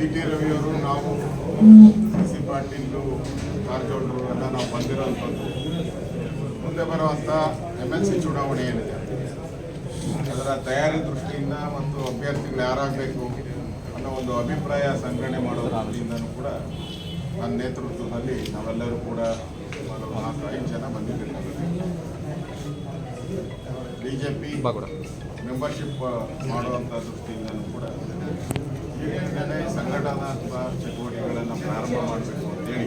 C T ರವಿಯವರು ನಾವು C Patil ಕಾರಜೋಳರು ಎಲ್ಲ ನಾವು ಬಂದಿರೋಂಥದ್ದು. ಮುಂದೆ ಬರುವಂಥ ಎಂ ಎಲ್ ಸಿ ಚುನಾವಣೆ ಏನಿದೆ? ಅದರ ತಯಾರಿ ದೃಷ್ಟಿಯಿಂದ ಮತ್ತು ಅಭ್ಯರ್ಥಿಗಳು ಯಾರಾಗಬೇಕು ಅನ್ನೋ ಒಂದು ಅಭಿಪ್ರಾಯ ಸಂಗ್ರಹಣೆ ಮಾಡೋದ್ರ ಅಲ್ಲಿಂದನೂ ಕೂಡ ನನ್ನ ನೇತೃತ್ವದಲ್ಲಿ ನಾವೆಲ್ಲರೂ ಕೂಡ ನಾಲ್ಕು ಐದು ಜನ ಬಂದಿದ್ದೇವೆ. ಬಿ ಜೆ ಪಿ ಮೆಂಬರ್ಶಿಪ್ ಮಾಡುವಂಥ ದೃಷ್ಟಿಯಿಂದನೂ ಕೂಡ. ಸಂಘಟನಾತ್ಮಕ ಚಟುವಟಿಕೆಗಳನ್ನು ಪ್ರಾರಂಭ ಮಾಡಬೇಕು ಅಂತೇಳಿ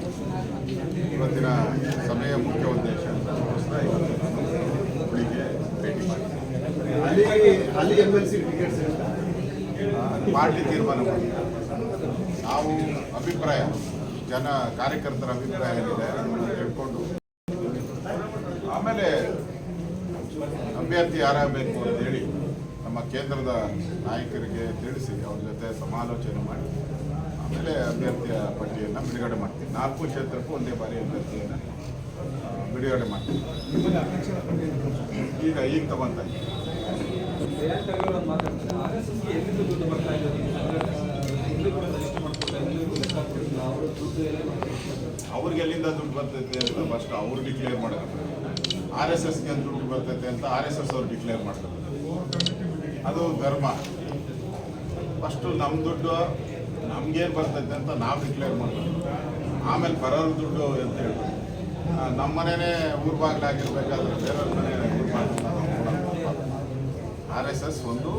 ಇವತ್ತಿನ ಸಭೆಯ ಮುಖ್ಯ ಉದ್ದೇಶ ಹುಬ್ಳಿಗೆ ಭೇಟಿ ಮಾಡಿದ್ದೆ ಅಲ್ಲಿ ಟಿಕೆಟ್ ಪಾರ್ಟಿ ತೀರ್ಮಾನ ಮಾಡಿ. ನಾವು ಅಭಿಪ್ರಾಯ, ಜನ ಕಾರ್ಯಕರ್ತರ ಅಭಿಪ್ರಾಯ ಏನಿದೆ ಅದನ್ನು ತಿಳ್ಕೊಂಡು ಆಮೇಲೆ ಅಭ್ಯರ್ಥಿ ಯಾರಾಗಬೇಕು ಅಂತೇಳಿ ನಮ್ಮ ಕೇಂದ್ರದ ನಾಯಕರಿಗೆ ತಿಳಿಸಿ ಅವ್ರ ಜೊತೆ ಸಮಾಲೋಚನೆ ಮಾಡಿ. ಆಮೇಲೆ ಅಭ್ಯರ್ಥಿಯ ಪಟ್ಟಿಯನ್ನು ಬಿಡುಗಡೆ ಮಾಡ್ತೀವಿ. ನಾಲ್ಕು ಕ್ಷೇತ್ರಕ್ಕೂ ಒಂದೇ ಬಾರಿ ಅಭ್ಯರ್ಥಿಯನ್ನು ಬಿಡುಗಡೆ ಮಾಡ್ತೀವಿ. ಈಗ ಈಗ ತಗೊಂತ ಅವ್ರಿಗೆ ಎಲ್ಲಿಂದ ದುಡ್ಡು ಬರ್ತೈತೆ ಅಂತ ಫಸ್ಟ್ ಅವ್ರು ಡಿಕ್ಲೇರ್ ಮಾಡಬೇಕು. ಆರ್ ಎಸ್ ಎಸ್ಗೆ ದುಡ್ಡು ಬರ್ತೈತೆ ಅಂತ ಆರ್ ಎಸ್ ಎಸ್ ಅವ್ರು ಡಿಕ್ಲೇರ್ ಮಾಡ್ತಾರೆ ಅದು ಧರ್ಮ. ಫಸ್ಟು ನಮ್ಮ ದುಡ್ಡು ನಮ್ಗೇನು ಬರ್ತೈತೆ ಅಂತ ನಾವು ಡಿಕ್ಲೇರ್ ಮಾಡ್ತೀವಿ ಆಮೇಲೆ ಬರೋರ ದುಡ್ಡು ಅಂತ ಹೇಳಿ ನಮ್ಮ ಮನೆಯೇ ಊರು ಬಾಗಿಲಾಗಿರ್ಬೇಕಾದ್ರೆ ಬೇರೆಯವ್ರ ಮನೆ ಊರು ಆರ್ ಎಸ್ ಎಸ್ ಒಂದು.